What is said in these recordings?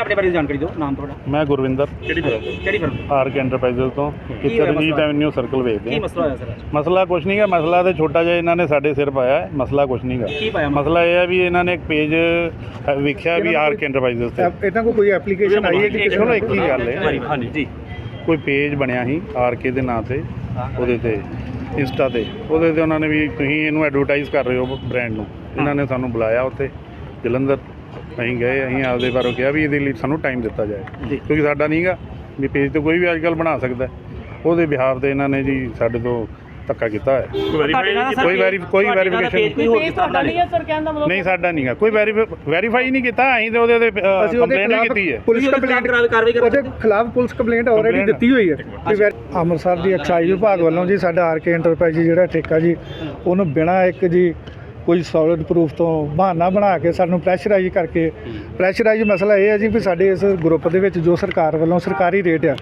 ਆਪਣੇ ਬਾਰੇ ਜਾਣਕਾਰੀ ਦਿਓ ਨਾਮ ਤੁਹਾਡਾ? ਮੈਂ ਗੁਰਵਿੰਦਰ। ਕਿਹੜੀ ਫਰਮ ਕਿਹੜੀ ਫਰਮ ਆਰਕ ਐਂਟਰਪ੍ਰਾਈਜ਼ਸ ਤੋਂ। ਇੱਥੇ ਰਣਜੀਤ? ਐਵਨਿਊ ਸਰਕਲ ਵੇਚਦੇ ਕੀ ਮਸਲਾ ਹੋਇਆ ਸਰ? ਮਸਲਾ ਕੁਛ ਨਹੀਂ ਹੈ ਮਸਲਾ ਤੇ ਛੋਟਾ ਜਿਹਾ ਇਹਨਾਂ ਨੇ ਸਾਡੇ ਸਿਰ ਪਾਇਆ ਹੈ ਮਸਲਾ ਕੁਛ ਨਹੀਂ ਗਾ। ਕੀ ਪਾਇਆ ਮਸਲਾ? ਮਸਲਾ ਇਹ ਹੈ ਵੀ ਇਹਨਾਂ ਨੇ ਇੱਕ ਪੇਜ ਵੇਖਿਆ ਵੀ ਆਰਕ ਐਂਟਰਪ੍ਰਾਈਜ਼ਸ ਤੇ। ਇਹਨਾਂ ਕੋਲ ਕੋਈ ਐਪਲੀਕੇਸ਼ਨ ਆਈ ਹੈ ਕਿ ਕਿਸੇ ਚਲੋ ਇੱਕ ਹੀ ਗੱਲ ਹੈ। ਹਾਂਜੀ ਹਾਂਜੀ ਜੀ। ਕੋਈ ਪੇਜ ਬਣਿਆ ਸੀ ਆਰਕੇ ਦੇ ਨਾਂ ਤੇ ਉਹਦੇ ਤੇ ਇੰਸਟਾ ਤੇ। ਉਹਦੇ ਤੇ ਉਹਨਾਂ ਨੇ ਵੀ ਤੁਸੀਂ ਇਹਨੂੰ ਐਡਵਰਟਾਈਜ਼ ਕਰ ਰਹੇ ਹੋ ਬ੍ਰਾਂਡ ਨੂੰ। ਇਹਨਾਂ ਨੇ ਸਾਨੂੰ ਬੁਲਾਇਆ ਉੱਥੇ ਜਲੰਧਰ। ਅਸੀਂ ਗਏ ਅਸੀਂ ਆਪਦੇ ਬਾਰੇ ਕਿਹਾ ਵੀ ਇਹਦੇ ਲਈ ਸਾਨੂੰ ਟਾਈਮ ਦਿੱਤਾ ਜਾਏ। ਜੀ। ਕਿਉਂਕਿ ਸਾਡਾ ਨਹੀਂਗਾ ਵੀ ਪੇਜ ਤੇ ਕੋਈ ਵੀ ਅੱਜਕੱਲ ਬਣਾ ਸਕਦਾ। ਉਹਦੇ ਬਿਹਾਫ ਤੇ ਇਹਨਾਂ ਨੇ ਜੀ ਸਾਡੇ ਤੋਂ ਧੱਕਾ ਕੀਤਾ ਹੈ ਕੋਈ ਵੈਰੀ- ਕੋਈ ਤੁਹਾਡੇ ਨਾਲ verification page ਕੋਈ ਹੋਰ ਕੀਤਾ ਉਹਨਾਂ ਨੇ ਸਰ ਕਹਿਣ ਦਾ ਮਤਲਬ। ਨਹੀਂ ਸਾਡਾ ਨਹੀਂਗਾ। ਕੋਈ ਵੈਰੀਫਾਈ ਨਹੀਂ ਕੀਤਾ ਅਸੀਂ ਤੇ ਉਹਦੇ ਕੰਪਲੇਂਟ ਕੀਤੀ ਹੈ। ਪੁਲਿਸ ਤੁਸੀਂ ਉਹਦੇ ਖਿਲਾਫ ਕੰਪਲੇਂਟ ਕਾਰਵਾਈ ਕਰ ਉਹਦੇ ਖਿਲਾਫ ਪੁਲਿਸ ਕੰਪਲੇਂਟ ਆਲਰੇਡੀ ਦਿੱਤੀ ਹੋਈ ਹੈ। ਅੰਮ੍ਰਿਤਸਰ ਦੀ ਐਕਸਾਈਜ਼ ਵਿਭਾਗ ਵੱਲੋਂ ਜੀ ਸਾਡਾ ਆਰਕੇ ਐਂਟਰਪ੍ਰਾਈਜ਼ ਜਿਹੜਾ ਠੇਕਾ ਜੀ ਉਹਨੂੰ ਬਿਨਾਂ ਇੱਕ ਜੀ ਕੋਈ ਸੋਲਿਡ ਪ੍ਰੂਫ ਤੋਂ ਬਹਾਨਾ ਬਣਾ ਕੇ ਸਾਨੂੰ ਪ੍ਰੈਸ਼ਰਾਈਜ਼ ਕਰਕੇ ਪ੍ਰੈਸ਼ਰਾਈਜ਼ ਮਸਲਾ ਇਹ ਹੈ ਜੀ ਵੀ ਸਾਡੇ ਇਸ ਗਰੁੱਪ ਦੇ ਵਿੱਚ ਜੋ ਸਰਕਾਰ ਵੱਲੋਂ ਸਰਕਾਰੀ ਰੇਟ ਆ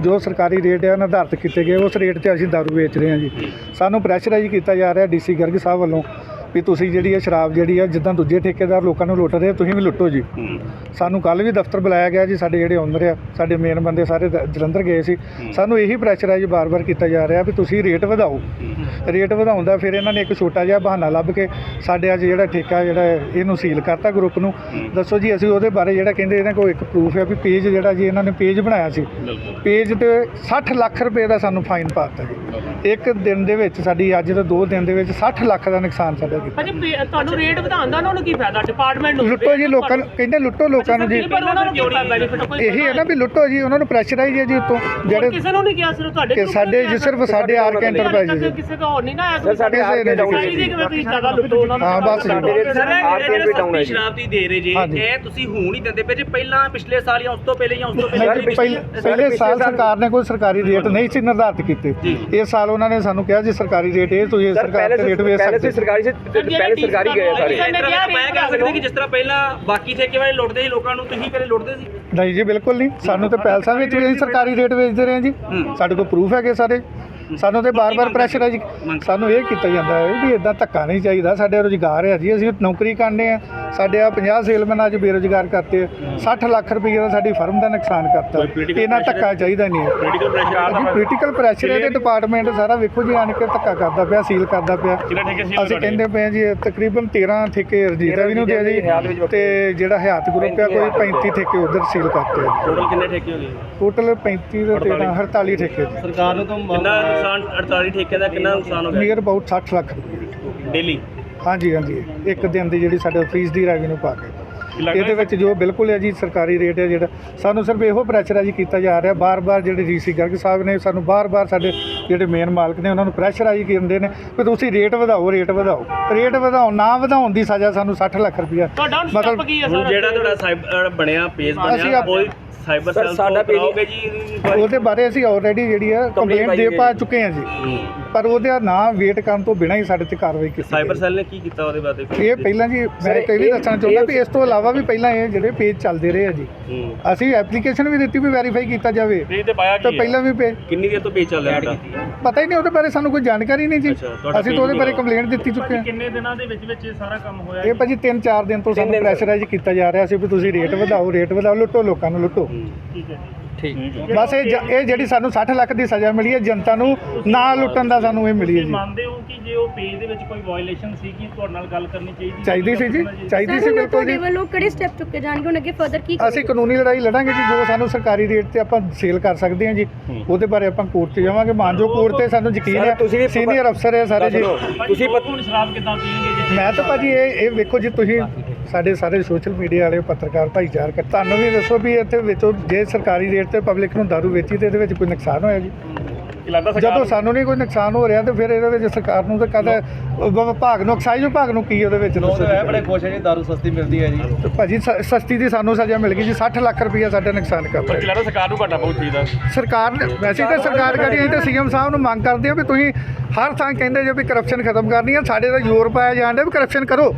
ਜੋ ਸਰਕਾਰੀ ਰੇਟ ਆ ਨਿਰਧਾਰਤ ਕੀਤੇ ਗਏ ਉਸ ਰੇਟ ਤੇ ਅਸੀਂ ਦਾਰੂ ਵੇਚ ਰਹੇ ਹਾਂ ਜੀ। ਸਾਨੂੰ ਪ੍ਰੈਸ਼ਰਾਈਜ਼ ਕੀਤਾ ਜਾ ਰਿਹਾ ਡੀਸੀ ਗਰਗ ਸਾਹਿਬ ਵੱਲੋਂ। ਵੀ ਤੁਸੀਂ ਜਿਹੜੀ ਹੈ ਸ਼ਰਾਬ ਜਿਹੜੀ ਆ ਜਿੱਦਾਂ ਦੂਜੇ ਠੇਕੇਦਾਰ ਲੋਕਾਂ ਨੂੰ ਲੁੱਟ ਰਹੇ ਆ, ਤੁਸੀਂ ਵੀ ਲੁੱਟੋ ਜੀ। ਸਾਨੂੰ ਕੱਲ ਵੀ ਦਫ਼ਤਰ ਬੁਲਾਇਆ ਗਿਆ ਜੀ ਸਾਡੇ ਜਿਹੜੇ ਓਨਰ ਆ ਸਾਡੇ ਮੇਨ ਬੰਦੇ ਸਾਰੇ ਦ- ਜਲੰਧਰ ਗਏ ਸੀ। ਸਾਨੂੰ ਇਹੀ ਪ੍ਰੈਸ਼ਰਾਈਜ਼ ਬਾਰ-ਬਾਰ ਕੀਤਾ ਜਾ ਰਿਹਾ ਵੀ ਤੁਸੀਂ ਰੇਟ ਵਧਾਓ। ਰੇਟ ਵਧਾਉਣ ਦਾ ਫਿਰ ਇਹਨਾਂ ਨੇ ਇੱਕ ਛੋਟਾ ਜਿਹਾ ਬਹਾਨਾ ਲੱਭ ਕੇ ਸਾਡੇ ਅੱਜ ਜਿਹੜਾ ਠੇਕਾ ਜਿਹੜਾ ਹੈ, ਇਹਨੂੰ ਸੀਲ ਕਰਤਾ ਗਰੁੱਪ ਨੂੰ। ਦੱਸੋ ਜੀ ਅਸੀਂ ਉਹਦੇ ਬਾਰੇ ਜਿਹੜਾ ਕਹਿੰਦੇ ਇਹਨਾਂ ਕੋਲ ਇੱਕ ਪ੍ਰੂਫ ਹੈ ਵੀ ਪੇਜ ਜਿਹੜਾ ਜੀ ਇਹਨਾਂ ਨੇ ਪੇਜ ਬਣਾਇਆ ਸੀ। ਪੇਜ ਤੇ 60 ਲੱਖ ਰੁਪਏ ਦਾ ਸਾਨੂੰ ਫਾਈਨ ਪਾਤਾ ਜੀ। ਇੱਕ ਦਿਨ ਦੇ ਵਿੱਚ ਸਾਡੀ ਅੱਜ ਤੋਂ 2 ਦਿਨ ਦੇ ਵਿੱਚ 60 ਲੱਖ ਦਾ ਨੁਕਸਾਨ ਸਾਡਾ ਕੀਤਾ। ਭਾਜੀ ਪੇ- ਤੁਹਾਨੂੰ ਰੇਟ ਵਧਾਉਣ ਦਾ ਉਹਨਾਂ ਨੂੰ ਕੀ ਫਾਇਦਾ? ਡਿਪਾਰਟਮੈਂਟ ਨੂੰ ਲੁੱਟੋ ਜੀ ਲੋਕਾਂ ਨੂੰ ਕਹਿੰਦੇ ਲੁੱਟੋ ਲੋਕਾਂ ਨੂੰ ਜੀ। ਪਰ ਉਹਨਾਂ ਨੂੰ ਕੀ ਬੈਨੀਫਿਟ ਕੋਈ ਇਹੀ ਹੈ ਨਾ ਵੀ ਲੁੱਟੋ ਜੀ ਉਹਨਾਂ ਨੂੰ ਪ੍ਰੈਸ਼ਰਾਈਜ਼ ਹੈ ਜੀ ਉਤੋਂ। ਹੋਰ ਜਿਹੜੇ ਕਿਸੇ ਨੂੰ ਨਹੀਂ ਕਿਹਾ ਸਿਰਫ ਤੁਹਾਡੇ ਕਿ ਸਾਡੇ ਜੀ ਸਿਰਫ ਸਾਡੇ ਆਰਕ ਐਂਟਰਪ੍ਰਾਈਜ਼ ਜੀ। ਕਿਸੇ ਦਾ ਹੋਰ ਨਹੀਂ ਨਾ ਆਇਆ ਸਰ, ਸਾਡੇ ਆਰਕੇ ਕਿਸੇ ਡਾਊਨ ਦੀ ਕਿਵੇਂ ਤੁਸੀਂ ਜ਼ਿਆਦਾ ਲੁੱਟੋ ਉਹਨਾਂ ਨੂੰ ਹਾਂ, ਬਸ ਜੀ। ਸਰ ਇਹ ਜਿਹੜੇ ਸਸਤੀ। ਸ਼ਰਾਬ ਦੀ ਦੇ ਰਹੇ ਜੀ ਹਾਂਜੀ। ਇਹ ਤੁਸੀਂ ਹੁਣ ਹੀ ਦਿੰਦੇ ਪਏ ਜੀ ਪਹਿਲਾਂ ਪਿਛਲੇ ਸਾਲ ਜਾਂ ਉਸ ਤੋਂ ਪਹਿਲੇ ਜਾਂ ਉਸ ਤੋਂ ਨਹੀਂ ਪਹਿਲੇ ਜੀ, ਪਹਿਲੇ ਪਹਿਲੇ ਸਾਲ ਸਰਕਾਰ ਨੇ ਕੋਈ ਸਰਕਾਰੀ ਰੇਟ ਨਹੀਂ ਸੀ ਨਿਰਧਾਰਿਤ ਕੀਤੇ। ਇਸ ਸਾਲ ਉਹਨਾਂ ਨੇ ਸਾਨੂੰ ਕਿਹਾ ਜੀ ਸਰਕਾਰੀ ਰੇਟ ਇਹ ਤੁਸੀਂ ਸਰ ਸਰਕਾਰ ਪਹਿਲੇ ਤੇ ਰੇਟ ਵੇਚ ਪਹਿਲੇ ਸਕਦੇ ਸੀ ਸਰਕਾਰੀ ਸੀ ਪਹਿਲੇ ਸਰਕਾਰੀ ਗਏ ਸਾਰੇ। ਸਰ, ਨੇ ਕਿਹਾ ਮੈਂ ਕਹਿ ਸਕਦੀ ਕਿ ਜਿਸ ਤਰ੍ਹਾਂ ਪਹਿਲਾਂ ਬਾਕੀ ਠੇਕੇ ਵਾਲੇ ਲੁੱਟਦੇ ਸੀ ਲੋਕਾਂ ਨੂੰ ਤੁਸੀਂ ਪਹਿਲੇ ਲੁੱਟਦੇ ਸੀ? ਨਹੀਂ ਜੀ ਬਿਲਕੁਲ ਨਹੀਂ। ਸਾਨੂੰ ਤੇ ਪੈਲਸਾਂ ਵਿੱਚ ਵੀ ਅਸੀਂ ਸਰਕਾਰੀ ਰੇਟ ਵੇਚਦੇ ਰਹੇ ਜੀ। ਸਾਡੇ ਕੋਲ ਪ੍ਰੂਫ ਹੈਗੇ ਸਾਰੇ। ਸਾਨੂੰ ਤੇ ਬਾਰ-ਬਾਰ ਪ੍ਰੈਸ਼ਰ ਹੈ ਜੀ। ਸਾਨੂੰ ਇਹ ਕੀਤਾ ਜਾਂਦਾ ਹੈ ਵੀ ਇਦਾਂ ਧੱਕਾ ਨਹੀਂ ਚਾਹੀਦਾ। ਸਾਡੇ ਰੋਜ਼ਗਾਰ ਹੈ ਜੀ। ਅਸੀਂ ਨੌਕਰੀ ਕਰਨੇ ਆ। ਸਾਡੇ ਆ 50 ਸੇਲਮੈਨ ਅੱਜ ਬੇਰੋਜ਼ਗਾਰ ਕਰਤੇ ਆ। 60 ਲੱਖ ਰੁਪਏ ਦਾ ਸਾਡੀ ਫਰਮ ਦਾ ਨੁਕਸਾਨ ਕਰਤਾ। ਇਹਨਾਂ ਧੱਕਾ ਚਾਹੀਦਾ ਨਹੀਂ ਹੈ। ਪੋਲੀਟੀਕਲ ਪ੍ਰੈਸ਼ਰ ਜੀ ਪੋਲੀਟੀਕਲ ਪ੍ਰੈਸ਼ਰ ਇਹਦੇ ਡਿਪਾਰਟਮੈਂਟ ਸਾਰਾ ਵੇਖੋ ਜੀ ਆਣ ਕੇ ਧੱਕਾ ਕਰਦਾ ਪਿਆ ਸੀਲ ਕਰਦਾ ਪਿਆ। ਅਸੀਂ ਕਹਿੰਦੇ ਪਏ ਜੀ ਤਕਰੀਬਨ 13 ਠੇਕੇ ਰਜੀਤ ਵੀ ਨੂੰ ਦੇ ਜੀ ਤੇ ਜਿਹੜਾ ਹਯਾਤ ਗਰੁੱਪ ਆ ਕੋਈ 35 ਠੇਕੇ ਉਧਰ ਸੀਲ ਕਰਤੇ ਟੋਟਲ ਕਿੰਨੇ ਠੇਕੇ ਹੋ ਗਏ ਟੋਟਲ 35 ਤੇ 13 48 ਠੇਕੇ ਜੀ। ਸਰਕਾਰ ਨੂੰ ਤਾਂ ਕਿੰਨਾ ਨੁਕਸਾਨ 48 ਠੇਕੇ ਦਾ ਕਿੰਨਾ ਨੁਕਸਾਨ ਹੋ ਗਿਆ? Near about 60 lakh. ਡੇਲੀ ਹਾਂਜੀ ਹਾਂਜੀ। ਇੱਕ ਦਿਨ ਦੀ ਜਿਹੜੀ ਸਾਡੇ ਫੀਸ ਦੀ ਰੈਵਨਿਊ ਪਾ ਕੇ। ਇਹਦੇ ਵਿੱਚ ਜੋ ਬਿਲਕੁਲ ਹੈ ਜੀ ਸਰਕਾਰੀ ਰੇਟ ਹੈ ਜਿਹੜਾ। ਸਾਨੂੰ ਸਿਰਫ ਇਹੋ ਪ੍ਰੈਸ਼ਰਾਈਜ਼ ਕੀਤਾ ਜਾ ਰਿਹਾ। ਬਾਰ-ਬਾਰ ਜਿਹੜੇ ਡੀਸੀ ਗਰਗ ਸਾਹਿਬ ਨੇ ਸਾਨੂੰ ਬਾਰ-ਬਾਰ ਸਾਡੇ ਜਿਹੜੇ ਮੇਨ ਮਾਲਕ ਨੇ ਉਹਨਾਂ ਨੂੰ ਪ੍ਰੈਸ਼ਰਾਈਜ਼ ਕਰਦੇ ਨੇ ਕਿ ਤੁਸੀਂ ਰੇਟ ਵਧਾਓ ਰੇਟ ਵਧਾਓ। ਰੇਟ ਵਧਾਓ ਨਾ ਵਧਾਉਣ ਦੀ ਸਜ਼ਾ ਸਾਨੂੰ 60 ਲੱਖ ਰੁਪਇਆ। ਹੈ ਸਰ? ਜਿਹੜਾ ਤੁਹਾਡਾ ਸਾਈਬਰ ਬਣਿਆ ਪੇਜ ਬਣਿਆ ਕੋਈ ਸਾਈਬਰ ਸੈੱਲ ਸਾਡਾ ਤੋਂ ਕਰਾਓਗੇ ਜੀ? ਉਹਦੇ ਬਾਰੇ ਅਸੀਂ ਆਲਰੇਡੀ ਜਿਹੜੀ ਹੈ ਕੰਪਲੇਂਟ ਦੇ ਪਾ ਹੈ। ਚੁੱਕੇ ਹਾਂ ਜੀ। ਹੂੰ। ਪਰ ਉਹਦਾ ਨਾਂ ਵੇਟ ਕਰਨ ਤੋਂ ਬਿਨਾਂ ਹੀ ਸਾਡੇ ਤੇ ਕਾਰਵਾਈ ਕੀਤੀ ਸਾਈਬਰ। ਸੈੱਲ ਨੇ ਕੀ ਕੀਤਾ ਉਹਦੇ ਬਾਰੇ? ਇਹ ਪਹਿਲਾਂ ਜੀ ਮੈਂ ਇਹ ਵੀ ਦੱਸਣਾ ਚਾਹੁੰਦਾ ਵੀ ਇਸ ਤੋਂ ਇਲਾਵਾ ਵੀ ਪਹਿਲਾਂ ਇਹ ਜਿਹੜੇ ਪੇਜ ਚੱਲਦੇ ਰਹੇ ਆ ਜੀ। ਅਸੀਂ ਐਪਲੀਕੇਸ਼ਨ ਵੀ ਦਿੱਤੀ ਵੀ ਵੈਰੀਫਾਈ ਕੀਤਾ ਜਾਵੇ। ਪੇਜ ਤੇ ਪਾਇਆ ਤਾਂ ਪਹਿਲਾਂ ਵੀ ਪੇਜ ਕਿੰਨੀ ਦੇਰ ਤੋਂ ਪੇਜ ਚੱਲ ਰਿਹਾ ਪਤਾ ਹੀ ਨਹੀਂ ਉਹਦੇ ਬਾਰੇ ਸਾਨੂੰ ਕੋਈ ਜਾਣਕਾਰੀ ਨਹੀਂ ਜੀ। ਅਸੀਂ ਤਾਂ ਉਹਦੇ ਬਾਰੇ ਕੰਪਲੇਂਟ ਦਿੱਤੀ ਚੁੱਕੇ ਹਾਂ। ਕਿੰਨੇ ਦਿਨਾਂ ਦੇ ਵਿੱਚ ਵਿੱਚ ਇਹ ਸਾਰਾ ਕੰਮ ਹੋਇਆ ਇਹ ਭਾਜੀ 3-4 ਦਿਨ ਤੋਂ ਸਾਨੂੰ ਪ੍ਰੈਸ਼ਰਾਈਜ਼ ਕੀਤਾ ਜਾ ਰਿਹਾ। ਸੀ ਵੀ ਤੁਸੀਂ ਰੇਟ ਵਧਾਓ ਰੇਟ ਵਧਾਓ ਲੁੱਟੋ ਲੋਕਾਂ ਨੂੰ ਲੁੱਟੋ। ਠੀਕ ਹੈ ਬਸ ਇਹ ਜ- ਇਹ ਜਿਹੜੀ ਸਾਨੂੰ 60 ਲੱਖ ਦੀ ਸਜ਼ਾ ਮਿਲੀ ਹੈ ਜਨਤਾ ਨੂੰ ਨਾ ਲੁੱਟਣ ਦਾ ਸਾਨੂੰ ਇਹ ਮਿਲੀ ਹੈ ਜੀ। ਮੰਨਦੇ ਹੋ ਕਿ ਜੇ ਉਹ ਪੇਜ ਦੇ ਵਿੱਚ ਕੋਈ ਵਾਇਲੇਸ਼ਨ ਸੀ ਕਿ ਤੁਹਾਡੇ ਨਾਲ ਗੱਲ ਕਰਨੀ ਚਾਹੀਦੀ ਚਾਹੀਦੀ ਸੀ ਜੀ ਚਾਹੀਦੀ ਸੀ ਸਰ ਹੁਣ ਬਿਲਕੁਲ ਤੁਹਾਡੇ ਜੀ ਵੱਲੋਂ ਕਿਹੜੇ ਸਟੈਪ ਚੁੱਕੇ ਜਾਣਗੇ? ਹੁਣ ਅੱਗੇ ਫਰਦਰ ਕੀ ਅਸੀਂ ਕਾਨੂੰਨੀ ਲੜਾਈ ਲੜਾਂਗੇ ਜੀ ਜੋ ਸਾਨੂੰ ਸਰਕਾਰੀ ਰੇਟ ਤੇ ਆਪਾਂ ਸੇਲ ਕਰ ਸਕਦੇ ਹਾਂ ਜੀ ਉਹਦੇ ਬਾਰੇ ਆਪਾਂ ਕੋਰਟ 'ਚ ਜਾਵਾਂਗੇ। ਮਾਨਜੋ ਕੋਰਟ ਤੇ ਸਾਨੂੰ ਯਕੀਨ ਸਰ, ਤੁਸੀਂ ਹੈ ਵੀ ਸੀਨੀਅਰ ਅਫਸਰ ਹੈ ਸਾਰੇ ਜੀ। ਤੁਸੀਂ ਪਤ- ਹੁਣ ਸ਼ਰਾਬ ਕਿਦਾਂ ਪੀਣਗੇ ਜੀ? ਮੈਂ ਤਾਂ ਭਾਜੀ ਇਹ ਇਹ ਵੇਖੋ ਜੀ ਤੁਸੀਂ ਸਾਡੇ ਸਾਰੇ ਸੋਸ਼ਲ ਮੀਡੀਆ ਵਾਲੇ ਪੱਤਰਕਾਰ ਭਾਈਚਾਰਕ ਤੁਹਾਨੂੰ ਵੀ ਦੱਸੋ ਵੀ ਇੱਥੇ ਵਿੱਚੋਂ ਜੇ ਸਰਕਾਰੀ ਰੇਟ ਤੇ ਪਬਲਿਕ ਨੂੰ ਦਾਰੂ ਵੇਚੀ ਤੇ ਇਹਦੇ ਵਿੱਚ ਕੋਈ ਨੁਕਸਾਨ ਹੋਇਆ ਜੀ? ਜਦੋਂ ਸਾਨੂੰ ਨਹੀਂ ਕੋਈ ਨੁਕਸਾਨ ਹੋ ਰਿਹਾ ਤੇ ਫਿਰ ਇਹਦੇ ਵਿੱਚ ਸਰਕਾਰ ਨੂੰ ਤਾਂ ਕਦੇ ਵਿਭਾਗ ਨੂੰ ਐਕਸਾਈਜ਼ ਵਿਭਾਗ ਨੂੰ ਕੀ ਉਹਦੇ ਵਿੱਚ ਦੱਸੋ ਜੀ। ਬੜੇ ਖੁਸ਼ ਹੈ ਜੀ ਦਾਰੂ ਸਸਤੀ ਮਿਲਦੀ ਹੈ ਜੀ। ਤੇ ਭਾਜੀ ਸ- ਸਸਤੀ ਦੀ ਸਾਨੂੰ ਸਜ਼ਾ ਮਿਲ ਗਈ ਜੀ 60 ਲੱਖ ਰੁਪਈਆ ਸਾਡਾ ਨੁਕਸਾਨ ਕਰਤਾ ਹੈ। ਲੱਗਦਾ ਸਰਕਾਰ ਨੂੰ ਘਾਟਾ ਬਹੁਤ ਚਾਹੀਦਾ ਸਰਕਾਰ ਨੇ ਵੈਸੇ ਤਾਂ ਸਰਕਾਰ ਕਰੀ ਅਸੀਂ ਤਾਂ ਸੀਐਮ ਸਾਹਿਬ ਨੂੰ ਮੰਗ ਕਰਦੇ ਆ ਵੀ ਤੁਸੀਂ ਹਰ ਥਾਂ ਕਹਿੰਦੇ ਜੋ ਵੀ ਕਰਪਸ਼ਨ ਖਤਮ ਕਰਨੀ ਆ ਸਾਡੇ ਤਾਂ ਜ਼ੋਰ ਪਾਇਆ ਜਾਂਦਾ ਵੀ ਕਰਪਸ਼ਨ ਕਰੋ।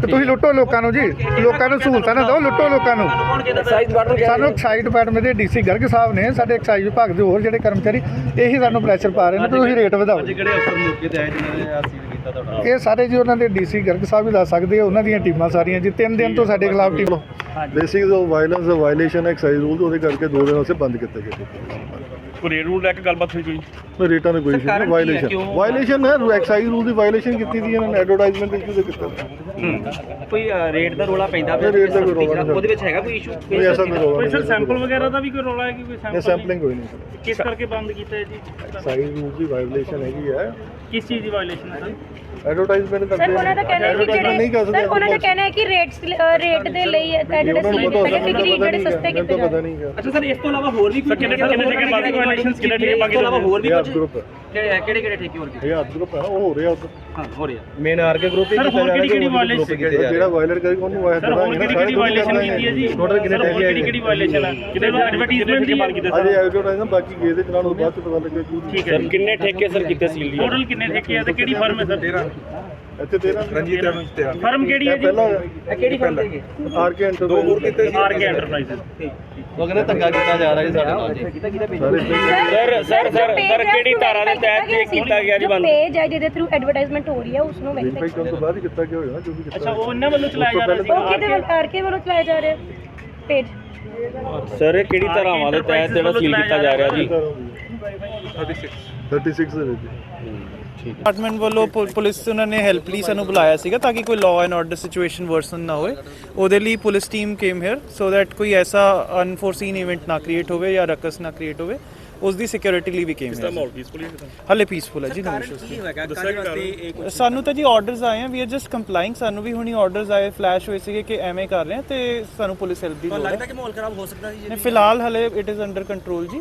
ਤੇ ਤੁਸੀਂ ਲੁੱਟੋ ਲੋਕਾਂ ਨੂੰ ਜੀ। ਲੋਕਾਂ ਨੂੰ ਸਹੂਲਤਾਂ ਨਾ ਦਿਓ ਲੁੱਟੋ ਲੋਕਾਂ ਨੂੰ। ਐਕਸਾਈਜ਼ ਡਿਪਾਰਟਮੈਂਟ ਸਾਨੂੰ ਐਕਸਾਈਜ਼ ਡਿਪਾਰਟਮੈਂਟ ਦੇ ਡੀਸੀ ਗਰਗ ਸਾਹਿਬ ਨੇ ਸਾਡੇ ਐਕਸਾਈਜ਼ ਵਿਭਾਗ ਦੇ ਹੋਰ ਜਿਹੜੇ ਕਰਮਚਾਰੀ ਇਹੀ ਸਾਨੂੰ ਪ੍ਰੈਸ਼ਰ ਪਾ ਰਹੇ ਨੇ ਤੁਸੀਂ ਰੇਟ ਵਧਾਓ। ਜਿਹੜੇ ਅਫਸਰ ਮੌਕੇ ਤੇ ਆਏ ਜਿਨ੍ਹਾਂ ਨੇ ਆ ਸੀਲ ਕੀਤਾ ਤੁਹਾਡਾ ਇਹ ਸਾਰੇ ਜੀ ਉਹਨਾਂ ਦੇ ਡੀਸੀ ਗਰਗ ਸਾਹਿਬ ਵੀ ਦੱਸ ਸਕਦੇ ਆ ਉਹਨਾਂ ਦੀਆਂ ਟੀਮਾਂ ਸਾਰੀਆਂ ਜੀ ਤਿੰਨ ਦਿਨ ਤੋਂ ਸਾਡੇ ਖਿਲਾਫ team. Basics of violence violation excise rule ਉਹਦੇ ਕਰਕੇ ਦੋ ਦਿਨ ਵਾਸਤੇ ਬੰਦ ਕੀਤੇ ਗਏ। ਕੋਈ ਰੇਡ ਰੂਲ ਲੈ ਕੇ ਗੱਲਬਾਤ ਹੋਈ ਕੋਈ? ਮੈਂ ਰੇਟਾਂ ਦੇ ਕੋਈ ਇਸ਼ੂ ਨਹੀਂ ਵਾਇਲੇਸ਼ਨ ਵਾਇਲੇਸ਼ਨ ਹੈ ਐਕਸਾਈਜ਼ ਰੂਲ ਦੀ ਵਾਇਲੇਸ਼ਨ ਕੀਤੀ ਦੀ ਇਹਨਾਂ ਨੇ ਐਡਵਰਟਾਈਜ਼ਮੈਂਟ ਇਸ਼ੂ ਦੇ ਕੀਤਾ। ਕੋਈ ਰੇਟ ਦਾ ਰੋਲਾ ਪੈਂਦਾ ਨਹੀਂ, rate ਦਾ ਕੋਈ ਰੌਲਾ ਨਹੀਂ। ਉਹਦੇ ਵਿੱਚ ਹੈਗਾ ਕੋਈ ਇਸ਼ੂ ਕੋਈ ਐਸਾ ਕੋਈ ਰੋਲ ਕੋਈ ਸਰ ਸੈਂਪਲ ਵਗੈਰਾ ਦਾ ਵੀ ਕੋਈ ਰੌਲਾ ਹੈ ਕਿ ਕੋਈ ਨਹੀਂ ਸੈਂਪਲ ਸੈਂਪਲਿੰਗ ਕੋਈ ਨਹੀਂ ਕਿਸ ਕਰਕੇ ਬੰਦ ਕੀਤਾ ਹੈ ਜੀ? ਐਕਸਾਈਜ਼ ਰੂਲ ਦੀ ਵਾਇਲੇਸ਼ਨ ਹੈਗੀ ਹੈ। ਕਿਸ ਚੀਜ਼ ਦੀ ਵਾਇਲੇਸ਼ਨ ਹੈ ਸਰ? ਐਡਵਰਟਾਈਜ਼ਮੈਂਟ ਕਰਦੇ ਸਰ ਉਹਨਾਂ ਦਾ ਕਹਿਣਾ ਹੈ ਕਿ ਨਹੀਂ ਕਰ ਜਿਹੜੇ ਸਕਦੇ ਸਰ ਉਹਨਾਂ ਦਾ ਕਹਿਣਾ ਹੈ ਕਿ ਰੇਟਸ ਰੇਟ ਦੇ ਲਈ ਹੋਊਗਾ ਕਿਉਂਕਿ ਜਿਹੜੇ ਸਸਤੇ ਕੀਤੇ ਨਹੀਂ ਅੱਛਾ ਸਰ ਇਸ ਤੋਂ ਇਲਾਵਾ ਹੋਰ ਵੀ ਕੋਈ ਕਿੰਨੇ- ਕਿੰਨੇ ਠੇਕੇ ਬਾਕੀ violations ਕਿੰਨੇ ਠੇਕੇ ਬਾਕੀ ਇਲਾਵਾ ਹੋਰ ਵੀ ਕੁਝ? ਗਰੁੱਪ ਹੈ। ਕਿਹੜੇ ਕਿਹੜੇ ਕਿਹੜੇ ਠੇਕੇ ਹੋਰ ਇਹ ਹੱਥ ਗਰੁੱਪ ਹੈ ਉਹ ਹੋ ਰਿਹਾ ਉੱਧਰ। ਹਾਂ ਹੋ ਰਿਹਾ। ਮੇਨ ਆਰਕੇ ਗਰੁੱਪ ਹੀ ਕੀਤਾ ਹੋਰ ਜਾ ਰਿਹਾ ਕਿਹੜੀ- ਕਿਹੜੀ ਕਿ ਕੀਤੇ ਰਹੇ? ਜਿਹੜਾ ਵਾਇਲੇਟ ਕਰੇਗਾ ਉਹਨੂੰ ਵਾਇਲੇਟ ਸਰ ਹੋਰ ਕਿਹੜੀ ਕਿਹੜੀ ਵਾਇਲੇਸ਼ਨ ਕੀਤੀ ਹੈ ਜੀ? Total ਕਿੰਨੇ ਕਿਹੜੀ ਕਿਹੜੀ ਵਾਇਲੇਸ਼ਨ ਹੈ ਕਿਹਦੇ ਨੂੰ ਐਡਵਰਟਾਈਜ਼ਮੈਂਟ ਦੀ ਬਾਤ ਕੀਤੇ ਅਜੇ ਐਡਵਰਟਾਈਜ਼ਮੈਂਟ ਬਾਕੀ ਗਏ ਦੇ ਚਲਾਣ ਤੋਂ ਬਾਅਦ ਚ ਪਤਾ ਲੱਗਿਆ ਕਿ ਠੀਕ ਹੈ ਕਿੰਨੇ ਠੇਕੇ ਸਰ ਕੀਤੇ ਸੀਲ ਟੋਟਲ ਕਿੰਨੇ ਠੇਕੇ ਆ ਤੇ ਕਿਹੜੀ ਫਰਮ ਹੈ ਸਰ ਇੱਥੇ 13 ਰਣਜੀਤ ਫਰਮ ਕਿਹੜੀ ਹੈ ਇਹ ਜੀ? ਪਹਿਲਾ ਇਹ ਕਿਹੜੀ ਫਰਮ ਹੈਗੀ? ਆਰ ਕੇ ਐਂਟਰ ਦੋ ਹੋਰ ਕੀਤੇ ਆਰ ਕੇ ਐਂਟਰਪ੍ਰਾਈਜ਼ਸ ਉਹ ਕਹਿੰਦੇ ਧੱਕਾ ਕੀਤਾ ਜਾ ਰਿਹਾ ਜੀ ਸਾਡੇ ਨਾਲ ਜੀ। ਕੀਤਾ ਕੀਤਾ ਸਰ ਸਰ ਸਰ ਸਰ ਕਿਹੜੀ ਧਾਰਾ ਦੇ ਤਹਿਤ ਇਹ ਕੀਤਾ ਗਿਆ ਜੀ ਬੰਦ? ਪੇਜ ਹੈ ਜਿਹਦੇ ਥਰੂ ਐਡਵਰਟਾਈਜ਼ਮੈਂਟ ਹੋ ਰਹੀ ਹੈ ਉਸ ਨੂੰ ਵੈਰੀਫਾਈ ਵੈਰੀਫਾਈ ਕਰਨ ਤੋਂ ਬਾਅਦ ਹੀ ਕੀਤਾ ਗਿਆ ਹੋਇਆ ਜੋ ਵੀ ਕੀਤਾ ਅੱਛਾ ਉਹ ਇਹਨਾਂ ਵੱਲੋਂ ਚਲਾਇਆ ਜਾ ਰਿਹਾ ਸੀ? ਉਹ ਕਿਹਦੇ ਵੱਲ ਆਰਕੇ ਵੱਲੋਂ ਚਲਾਇਆ ਜਾ ਰਿਹਾ? ਪੇਜ ਸਰ ਕਿਹੜੀ ਧਾਰਾਵਾਂ ਦੇ ਤਹਿਤ ਜਿਹੜਾ ਸੀਲ ਕੀਤਾ ਜਾ ਰਿਹਾ ਜੀ 36 ਦੇ ਵਿੱਚ। ਡਿਪਾਰਟਮੈਂਟ ਵੱਲੋਂ ਪੁ- ਪੁਲਿਸ ਉਹਨਾਂ ਨੇ ਹੈਲਪ ਲਈ ਸਾਨੂੰ ਬੁਲਾਇਆ ਸੀਗਾ ਤਾਂ ਕਿ ਕੋਈ law and order situation worsen ਨਾ ਹੋਵੇ ਉਹਦੇ ਲਈ police team came here so that ਕੋਈ ਐਸਾ ਅਨਫੋਰਸੀਨ ਇਵੈਂਟ ਨਾ ਕ੍ਰੀਏਟ ਹੋਵੇ ਜਾਂ ਰਕਸ ਨਾ ਕ੍ਰੀਏਟ ਹੋਵੇ। ਉਸ ਦੀ ਸਿਕਿਉਰਿਟੀ ਲਈ ਵੀ ਕੇਮ ਹੇਅਰ ਹਲੇ ਪੀਸਫੁਲ ਹੈ ਜੀ ਨੋ ਇਸ਼ੂਸ ਸਾਨੂੰ ਤਾਂ ਜੀ ਆਰਡਰਸ ਆਏ ਆ ਵੀ ਆਰ ਜਸਟ ਕੰਪਲਾਈਂਗ ਸਾਨੂੰ ਵੀ ਹੁਣੀ ਆਰਡਰਸ ਆਏ ਫਲੈਸ਼ ਹੋਏ ਸੀਗੇ ਕਿ ਐਵੇਂ ਕਰ ਰਹੇ ਆ ਤੇ ਸਾਨੂੰ ਪੁਲਿਸ ਹੈਲਪ ਦੀ ਲੋੜ ਹੈ। ਲੱਗਦਾ ਕਿ ਮਾਹੌਲ ਖਰਾਬ ਹੋ ਸਕਦਾ ਸੀ ਨਹੀਂ ਫਿਲਹਾਲ ਹਲੇ ਇਟ ਇਜ਼ ਅੰਡਰ ਕੰਟਰੋਲ ਜੀ।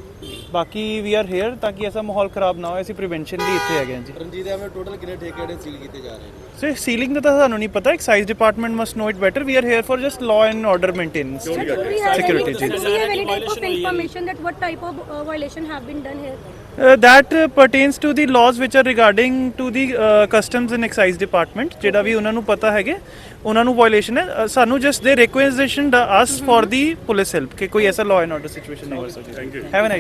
ਬਾਕੀ ਵੀ ਆਰ ਹੇਅਰ ਤਾਂ ਕਿ ਐਸਾ ਮਾਹੌਲ ਖਰਾਬ ਨਾ ਹੋਏ ਅਸੀਂ ਪ੍ਰੀਵੈਂਸ਼ਨ ਲਈ ਇੱਥੇ ਹੈਗੇ ਹਾਂ ਜੀ। ਰਣਜੀਤ ਐਵੇਂ ਟੋਟਲ ਕਿੰਨੇ ਠੇਕੇ ਜਿਹੜੇ ਸੀਲ ਕੀਤੇ ਜਾ ਰਹੇ ਨੇ? ਸੋ ਸੀਲਿੰਗ ਦਾ ਤਾਂ ਸਾਨੂੰ ਨਹੀਂ ਪਤਾ excise department must know it better we are here for just law and order maintenance Do ਜੀ। pertains to the laws which are regarding to the uh, customs and excise department ਜਿਹੜਾ ਵੀ ਉਹਨਾਂ ਨੂੰ ਪਤਾ ਹੈਗੇ ਉਹਨਾਂ ਨੂੰ ਵਾਇਲੇਸ਼ਨ ਹੈ ਸਾਨੂੰ just the requisition as for the police help ਕਿ ਕੋਈ ਐਸਾ ਲਾਅ ਐਂਡ ਆਰਡਰ ਸਿਚੁਏਸ਼ਨ ਨਾ ਹੋ ਸਕੇ ਹੈਵ